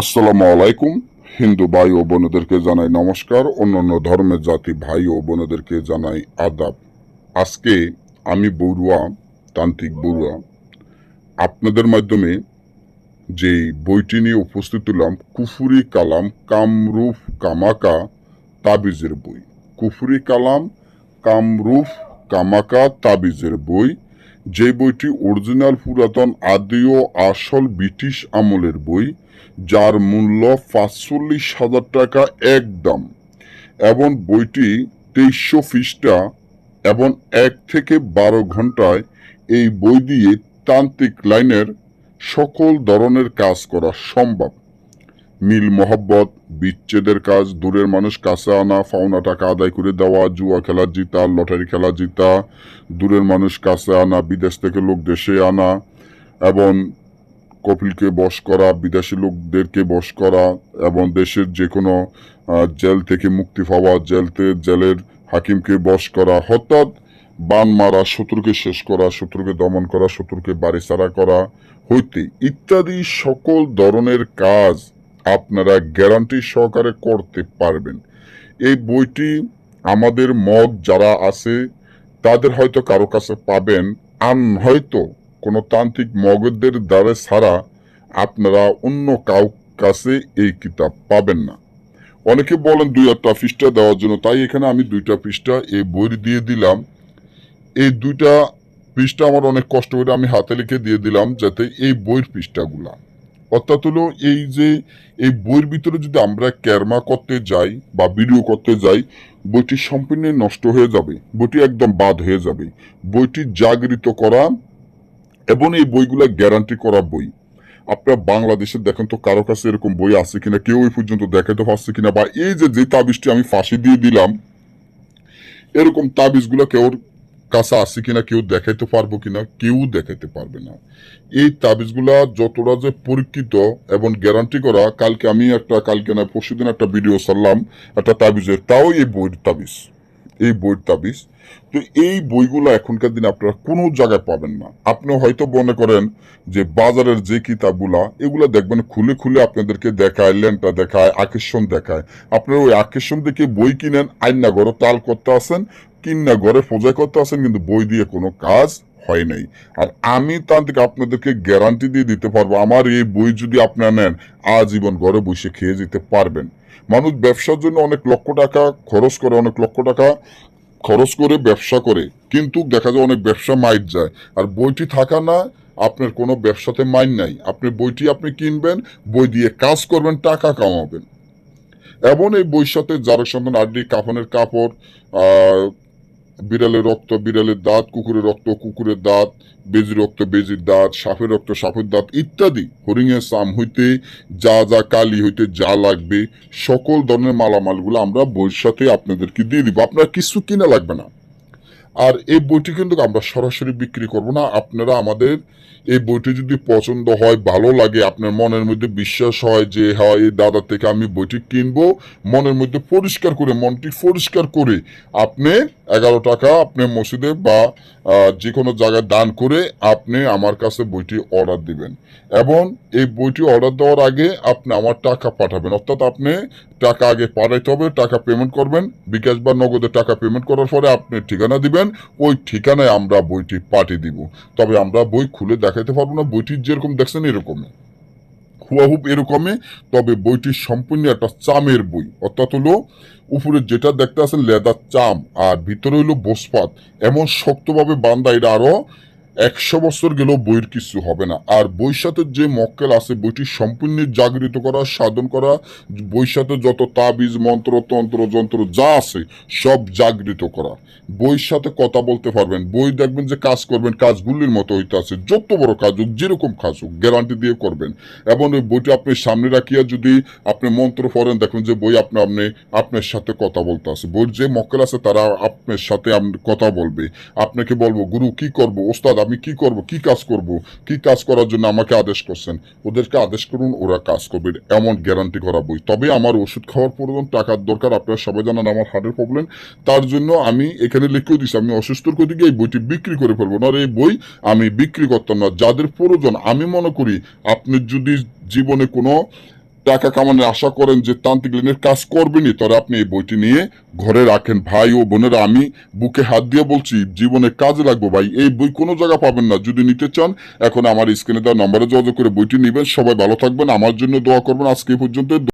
আসসালামু আলাইকুম। হিন্দু ভাই ও বোনদেরকে জানাই নমস্কার। অন্যান্য ধর্মের জাতি ভাই ও বোনদেরকে জানাই আদাব। আজকে আমি বড়ুয়া, তান্ত্রিক বড়ুয়া, আপনাদের মাধ্যমে যে বইটি নিয়ে উপস্থিত হলাম, কুফুরি কালাম কামরুফ কামাকা তাবিজের বই। কুফুরি কালাম কামরুফ কামাকা তাবিজের বই যে বইটি অরিজিনাল পুরাতন আদি ও আসল ব্রিটিশ আমলের বই, যার মূল্য পাঁচচল্লিশ হাজার টাকা একদম, এবং বইটি তেইশশো পৃষ্ঠা এবং এক থেকে বারো ঘন্টায় এই বই দিয়ে তান্ত্রিক লাইনের সকল ধরনের কাজ করা সম্ভব। মিল মহব্বত, বিচ্ছেদের কাজ, দূরের মানুষ কাছে আনা ফাওনা টাকা আদায় করে দেওয়া, জুয়া খেলা জিতা, লটারি খেলা জিতা, দূরের মানুষ কাছে আনা, বিদেশ থেকে লোক দেশে আনা, এবং কপিলকে বশ করা, বিদেশি লোকদেরকে বশ করা, এবং দেশের যে কোনো জেল থেকে মুক্তি পাওয়া, জেলতে, জেলের হাকিমকে বশ করা, হঠাৎ বান মারা, শত্রুকে শেষ করা, শত্রুকে দমন করা, শত্রুকে বাড়ি ছাড়া করা, হইতে ইত্যাদি সকল ধরনের কাজ আপনারা গ্যারান্টি সহকারে করতে পারবেন। এই বইটি আমাদের মগ যারা আছে, তাদের হয়তো কারও কাছে পাবেন, আর হয়তো কোনো তান্ত্রিক মগজদের দ্বারা ছাড়া আপনারা অন্য কাউ কাছে এই কিতাব পাবেন না। অনেকে বলেন দুই একটা পৃষ্ঠা দেওয়ার জন্য, তাই এখানে আমি দুইটা পৃষ্ঠা এই বই দিয়ে দিলাম। এই দুইটা পৃষ্ঠা আমার অনেক কষ্ট করে আমি হাতে লিখে দিয়ে দিলাম, যাতে এই বইয়ের পৃষ্ঠাগুলা অর্থাৎ হলো এই যে, এই বইয়ের ভিতরে যদি আমরা ক্যারমা করতে যাই বা ভিডিও করতে যাই, বইটি সম্পূর্ণ নষ্ট হয়ে যাবে, বইটি একদম বাদ হয়ে যাবে। বইটি জাগরিত করা এবং এই বইগুলো গ্যারান্টি করা বই। আপনারা বাংলাদেশে দেখেন তো কারও কাছে এরকম বই আছে কিনা, কেউ এই পর্যন্ত দেখাতে পারছে কিনা, বা এই যে যে তাবিজটি আমি ফাঁসি দিয়ে দিলাম, এরকম তাবিজগুলো কেউ কাছে আছে কিনা কেউ দেখাইতে পারব কিনা, কেউ দেখাইতে পারবে না। এই তাবিজগুলা যতটা যে পরীক্ষিত এবং গ্যারান্টি করা, কালকে আমি একটা, কালকে না, পরশুদিন একটা ভিডিও ছাড়লাম, একটা তাবিজের, তাও এই বইয়ের তাবিজ। এই বইয়ের তাবিজ। তো এই বইগুলো এখনকার দিনে আপনারা কোনো জায়গায় পাবেন না। আপনি হয়তো মনে করেন যে বাজারের যে কিতাবগুলা, এগুলো দেখবেন, খুলে খুলে আপনাদেরকে দেখায়, লেনটা দেখায়, আকর্ষণ দেখায়। আপনারা ওই আকর্ষণ দেখে বই কিনেন, আইনা ঘরে তাল করতে আসেন কিন্না ঘরে পূজা করতে আসেন, কিন্তু বই দিয়ে কোনো কাজ হয় নাই। আর আমি তান্ত্রিক আপনাদেরকে গ্যারান্টি দিয়ে দিতে পারব, আমার এই বই যদি আপনারা নেন, আজীবন ঘরে বসে খেয়ে যেতে পারবেন। মানুষ ব্যবসার জন্য অনেক লক্ষ টাকা খরচ করে, অনেক লক্ষ টাকা খরচ করে ব্যবসা করে, কিন্তু দেখা যায় অনেক ব্যবসা মাইট যায়। আর বইটি থাকা না, আপনার কোনো ব্যবসাতে মাইন নাই। আপনি বইটি আপনি কিনবেন, বই দিয়ে কাজ করবেন, টাকা কামাবেন। এবং এই বইয়ের সাথে যারা সন্তান আড্ডি, কাফনের কাপড় বিড়ালের রক্ত, বিড়ালের দাঁত, কুকুরের রক্ত, কুকুরের দাঁত বেজির রক্ত, বেজির দাঁত, সাপের রক্ত, সাপের দাঁত ইত্যাদি। হরিণের সাম হইতে যা যা কালি হইতে যা লাগবে, সকল ধরনের মালামালগুলো আমরা সাথে আপনাদেরকে দিয়ে দিব। আপনার কিছু কিনা লাগবে না। আর এই বইটি কিন্তু আমরা সরাসরি বিক্রি করব না। আপনারা আমাদের এই বইটি যদি পছন্দ হয়, ভালো লাগে, আপনার মনের মধ্যে বিশ্বাস হয় যে হ্যাঁ এই দাদা থেকে আমি বইটি কিনবো, মনের মধ্যে পরিষ্কার করে, মনটি পরিষ্কার করে আপনি এগারো টাকা আপনি মসজিদে বা যে কোনো জায়গায় দান করে আপনি আমার কাছে বইটি অর্ডার দিবেন। এবং এই বইটি অর্ডার দেওয়ার আগে আপনি আমার টাকা পাঠাবেন। অর্থাৎ আপনি টাকা আগে পাঠাইতে হবে, টাকা পেমেন্ট করবেন, বিকাশ বা নগদে টাকা পেমেন্ট করার পরে আপনি ঠিকানা দিবেন ওই ঠিকানায় আমরা বইটি পাঠিয়ে দিব। তবে আমরা বই খুলে দেখাতে পারব না। বইটি যেরকম দেখছেন এরকমই। হুয়াহুব এরকমই, তবে বইটি সম্পূর্ণ একটা চামের বই। অর্থাৎ হলো, উপরে যেটা দেখতে আসেন লেদার চাম, আর ভিতরে হইল বসপাত। এমন শক্তভাবে বান্দা এটা আরও একশো বছর গেলেও বইয়ের কিছু হবে না। আর সাথে যে মক্কেল আছে, বইটি সম্পূর্ণ জাগরিত করা, সাধন করা সাথে যত তাবিজ, মন্ত্র, তন্ত্র, যন্ত্র যা আছে, সব জাগরিত করা। বইয়ের সাথে কথা বলতে পারবেন। বই দেখবেন যে কাজ করবেন, কাজগুলির মতো হইতে আছে যত বড় কাজ হোক, যেরকম কাজ হোক গ্যারান্টি দিয়ে করবেন। এবং ওই বইটি আপনি সামনে রাখিয়া যদি আপনি মন্ত্র পড়েন, দেখবেন যে বই আপনি আপনি, আপনার সাথে কথা বলতে আছে বইয়ের যে মক্কেল আছে, তারা আপনার সাথে কথা বলবে। আপনাকে বলব, গুরু, কি করব? ওস্তাদ আমি কি করব? কি কাজ করব? কি কাজ করার জন্য আমাকে আদেশ করছেন? ওদেরকে আদেশ করুন, ওরা কাজ করবে। এমন গ্যারান্টি করা বই। তবে আমার ওষুধ খাওয়ার প্রয়োজন টাকার দরকার, আপনারা সবাই জানেন আমার হার্টের প্রবলেম তার জন্য আমি এখানে লিখেও দিচ্ছি আমি অসুস্থ করে দিকে এই বইটি বিক্রি করে ফেলব। না এই বই আমি বিক্রি করতাম না। যাদের প্রয়োজন, আমি মনে করি, আপনি যদি জীবনে কোনো টাকা কামানোর আশা করেন যে তান্ত্রিক লাইনের কাজ করবেনই। তবে আপনি এই বইটি নিয়ে ঘরে রাখেন। ভাই ও বোনেরা, আমি বুকে হাত দিয়ে বলছি, জীবনে কাজে লাগবো ভাই। এই বই কোনো জায়গা পাবেন না। যদি নিতে চান, এখন আমার স্ক্রিনে দেওয়া নম্বরে যোগাযোগ করে বইটি নেবেন। সবাই ভালো থাকবেন। আমার জন্য দোয়া করবেন। আজকে এই পর্যন্ত